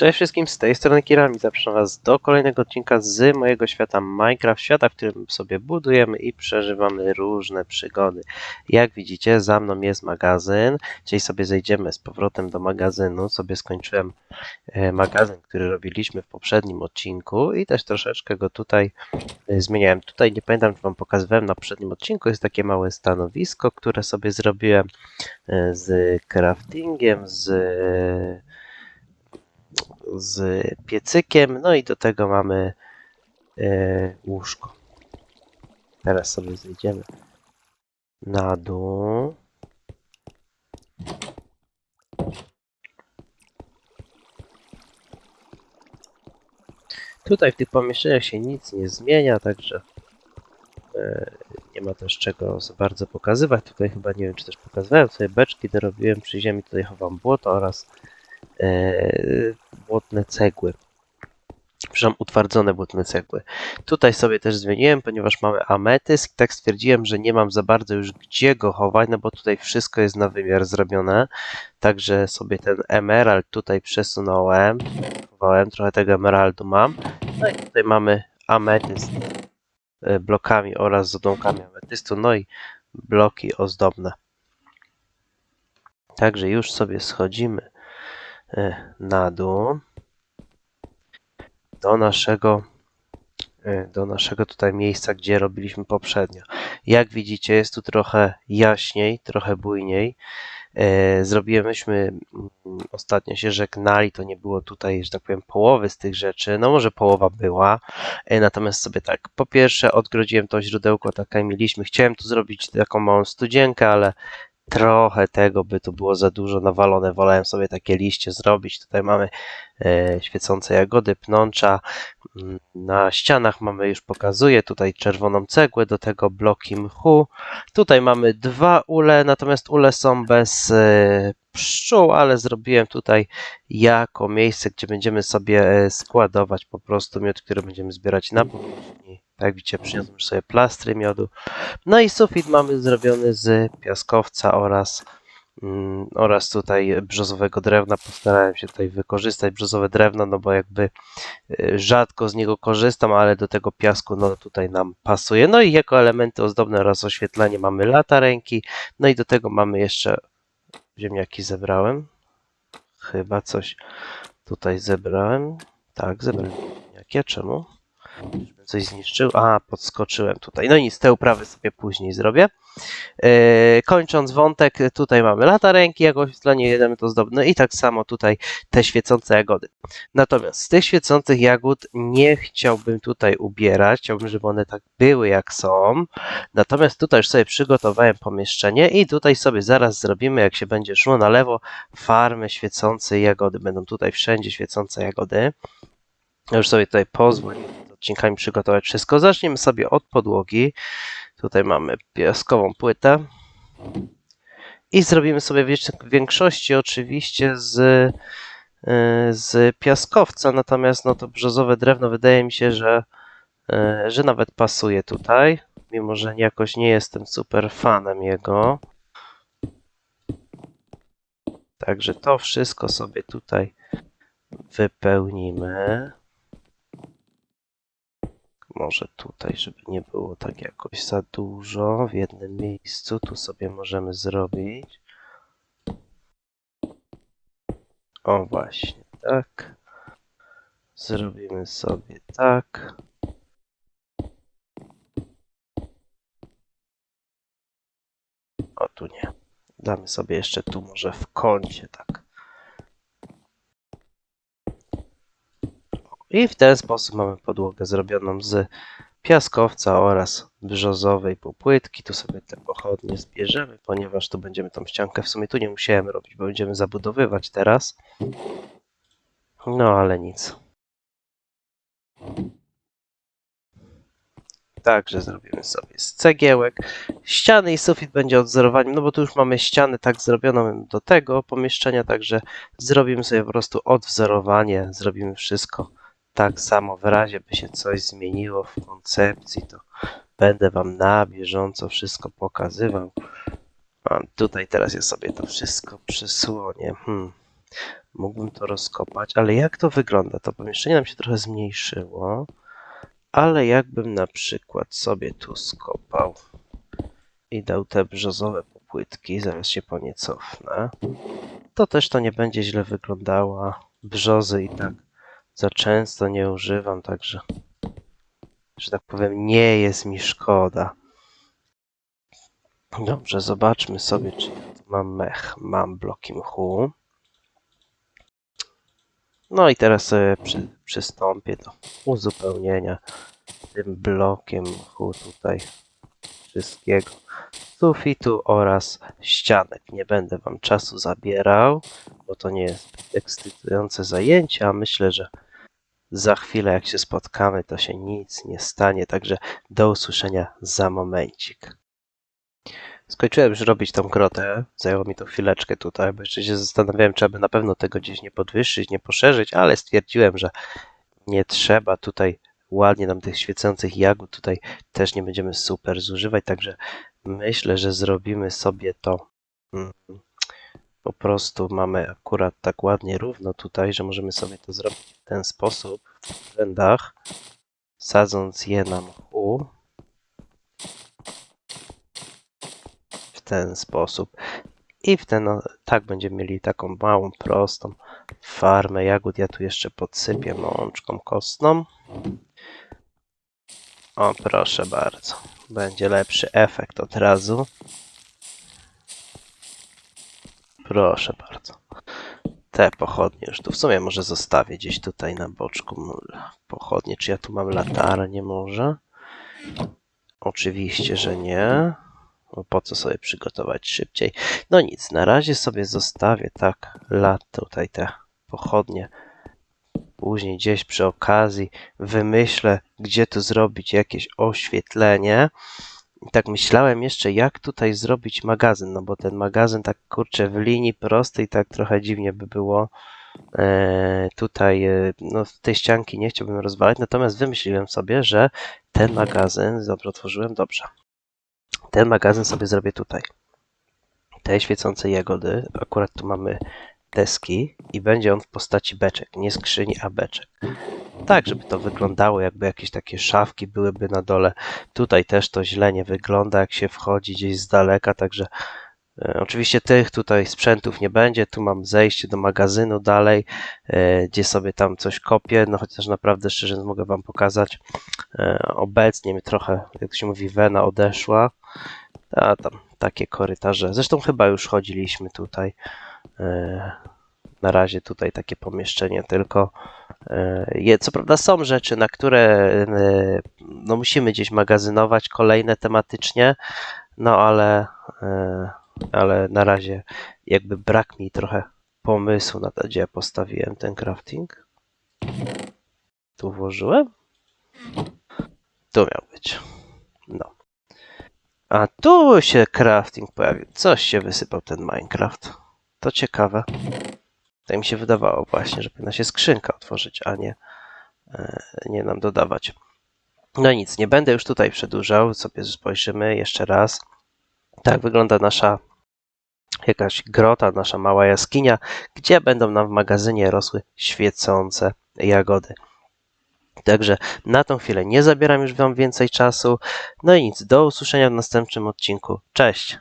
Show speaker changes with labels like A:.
A: Cześć wszystkim, z tej strony Kiram i zapraszam Was do kolejnego odcinka z mojego świata Minecraft, świata, w którym sobie budujemy i przeżywamy różne przygody. Jak widzicie, za mną jest magazyn. Dzisiaj sobie zejdziemy z powrotem do magazynu. Sobie skończyłem e, magazyn, który robiliśmy w poprzednim odcinku i też troszeczkę go tutaj e, zmieniałem. Tutaj nie pamiętam, czy Wam pokazywałem na poprzednim odcinku, jest takie małe stanowisko, które sobie zrobiłem e, z craftingiem, z z piecykiem, no i do tego mamy e, łóżko. Teraz sobie zejdziemy na dół. Tutaj w tych pomieszczeniach się nic nie zmienia, także e, nie ma też czego za bardzo pokazywać. Tutaj chyba nie wiem, czy też pokazywałem sobie beczki, dorobiłem przy ziemi, tutaj chowam błoto oraz błotne cegły. Przepraszam, utwardzone błotne cegły. Tutaj sobie też zmieniłem, ponieważ mamy ametyst tak stwierdziłem, że nie mam za bardzo już gdzie go chować, no bo tutaj wszystko jest na wymiar zrobione. Także sobie ten emerald tutaj przesunąłem. Chowałem, trochę tego emeraldu mam. No i tutaj mamy ametyst e, blokami oraz z odłamkami ametystu, no i bloki ozdobne. Także już sobie schodzimy e, na dół do naszego e, do naszego tutaj miejsca, gdzie robiliśmy poprzednio. Jak widzicie, jest tu trochę jaśniej, trochę bujniej. E, Zrobiłem, myśmy mm, ostatnio się żegnali, to nie było tutaj, że tak powiem, połowy z tych rzeczy. No może połowa była. E, Natomiast sobie tak, po pierwsze odgrodziłem to źródełko, tak jak mieliśmy. Chciałem tu zrobić taką małą studzienkę, ale trochę tego by tu było za dużo nawalone. Wolałem sobie takie liście zrobić. Tutaj mamy e, świecące jagody, pnącza. Mm, Na ścianach mamy, już pokazuję, tutaj czerwoną cegłę, do tego bloki mchu. Tutaj mamy dwa ule, natomiast ule są bez e, pszczół, ale zrobiłem tutaj jako miejsce, gdzie będziemy sobie e, składować po prostu miód, który będziemy zbierać na powierzchni. Jak widzicie, przyniosłem już sobie plastry miodu. No i sufit mamy zrobiony z piaskowca oraz, mm, oraz tutaj brzozowego drewna. Postarałem się tutaj wykorzystać brzozowe drewno, no bo jakby y, rzadko z niego korzystam, ale do tego piasku no tutaj nam pasuje. No i jako elementy ozdobne oraz oświetlenie mamy latarenki. No i do tego mamy jeszcze ziemniaki zebrałem. Chyba coś tutaj zebrałem. Tak, zebrałem ziemniaki. Czemu? Coś zniszczył. A, podskoczyłem tutaj. No nic, te uprawy sobie później zrobię. Yy, kończąc wątek, tutaj mamy latarenki, jako oświetlenie, jeden to zdobny i tak samo tutaj te świecące jagody. Natomiast z tych świecących jagód nie chciałbym tutaj ubierać, chciałbym, żeby one tak były jak są. Natomiast tutaj już sobie przygotowałem pomieszczenie i tutaj sobie zaraz zrobimy, jak się będzie szło na lewo, farmy świecące jagody. Będą tutaj wszędzie świecące jagody. Ja już sobie tutaj pozwolę odcinkami przygotować wszystko. Zaczniemy sobie od podłogi. Tutaj mamy piaskową płytę. I zrobimy sobie w większości oczywiście z, y, z piaskowca, natomiast no to brzozowe drewno wydaje mi się, że, y, że nawet pasuje tutaj, mimo że jakoś nie jestem super fanem jego. Także to wszystko sobie tutaj wypełnimy. Może tutaj, żeby nie było tak jakoś za dużo w jednym miejscu. Tu sobie możemy zrobić. O właśnie, tak. Zrobimy sobie tak. O tu nie. Damy sobie jeszcze tu może w kącie tak. I w ten sposób mamy podłogę zrobioną z piaskowca oraz brzozowej popłytki. Tu sobie te pochodnie zbierzemy, ponieważ tu będziemy tą ściankę w sumie tu nie musiałem robić, bo będziemy zabudowywać teraz. No ale nic. Także zrobimy sobie z cegiełek. Ściany i sufit będzie odzorowaniem, no bo tu już mamy ścianę tak zrobioną do tego pomieszczenia, także zrobimy sobie po prostu odwzorowanie, zrobimy wszystko tak samo w razie by się coś zmieniło w koncepcji, to będę Wam na bieżąco wszystko pokazywał. Mam tutaj teraz ja sobie to wszystko przysłonię. Hmm. Mógłbym to rozkopać, ale jak to wygląda? To pomieszczenie nam się trochę zmniejszyło, ale jakbym na przykład sobie tu skopał i dał te brzozowe popłytki, zaraz się po nie cofnę, to też to nie będzie źle wyglądało. Brzozy i tak za często nie używam, także że tak powiem, nie jest mi szkoda. Dobrze, zobaczmy sobie, czy mam mech. Mam bloki mchu. No i teraz sobie przy, przystąpię do uzupełnienia tym blokiem mchu tutaj wszystkiego sufitu oraz ścianek. Nie będę wam czasu zabierał, bo to nie jest ekscytujące zajęcie, a myślę, że za chwilę jak się spotkamy, to się nic nie stanie, także do usłyszenia za momencik. Skończyłem już robić tą grotę, zajęło mi to chwileczkę tutaj, bo jeszcze się zastanawiałem, czy aby na pewno tego gdzieś nie podwyższyć, nie poszerzyć, ale stwierdziłem, że nie trzeba tutaj ładnie nam tych świecących jagód. Tutaj też nie będziemy super zużywać, także myślę, że zrobimy sobie to. Mm, po prostu mamy akurat tak ładnie równo tutaj, że możemy sobie to zrobić w ten sposób w rzędach, sadząc je na mchu. W ten sposób. I w ten, tak będziemy mieli taką małą, prostą farmę jagód. Ja tu jeszcze podsypię mączką kostną. O, proszę bardzo. Będzie lepszy efekt od razu. Proszę bardzo. Te pochodnie już tu w sumie może zostawię gdzieś tutaj na boczku pochodnie. Czy ja tu mam latarnię może? Oczywiście, że nie. Bo po co sobie przygotować szybciej? No nic, na razie sobie zostawię tak lat tutaj te pochodnie. Później gdzieś przy okazji wymyślę, gdzie tu zrobić jakieś oświetlenie. I tak myślałem jeszcze, jak tutaj zrobić magazyn, no bo ten magazyn tak kurczę w linii prostej, tak trochę dziwnie by było. E, tutaj, e, no tej ścianki nie chciałbym rozwalać, natomiast wymyśliłem sobie, że ten magazyn, dobrze otworzyłem, dobrze. Ten magazyn sobie zrobię tutaj. Te świecące jagody, akurat tu mamy deski i będzie on w postaci beczek, nie skrzyni, a beczek. Tak, żeby to wyglądało, jakby jakieś takie szafki byłyby na dole. Tutaj też to źle nie wygląda, jak się wchodzi gdzieś z daleka, także e, oczywiście tych tutaj sprzętów nie będzie. Tu mam zejście do magazynu dalej, e, gdzie sobie tam coś kopię, no chociaż naprawdę szczerze mogę wam pokazać. E, obecnie mi trochę, jak się mówi, wena odeszła. A tam takie korytarze. Zresztą chyba już chodziliśmy tutaj. Na razie tutaj takie pomieszczenie tylko. E, co prawda są rzeczy, na które e, no, musimy gdzieś magazynować kolejne tematycznie, no ale, e, ale na razie jakby brak mi trochę pomysłu na to, gdzie ja postawiłem ten crafting. Tu włożyłem? Tu miał być. No. A tu się crafting pojawił. Coś się wysypał ten Minecraft. To ciekawe. Tak mi się wydawało właśnie, że powinna się skrzynka otworzyć, a nie, e, nie nam dodawać. No nic, nie będę już tutaj przedłużał. Sobie spojrzymy jeszcze raz. Tak wygląda nasza jakaś grota, nasza mała jaskinia, gdzie będą nam w magazynie rosły świecące jagody. Także na tą chwilę nie zabieram już Wam więcej czasu. No i nic, do usłyszenia w następnym odcinku. Cześć!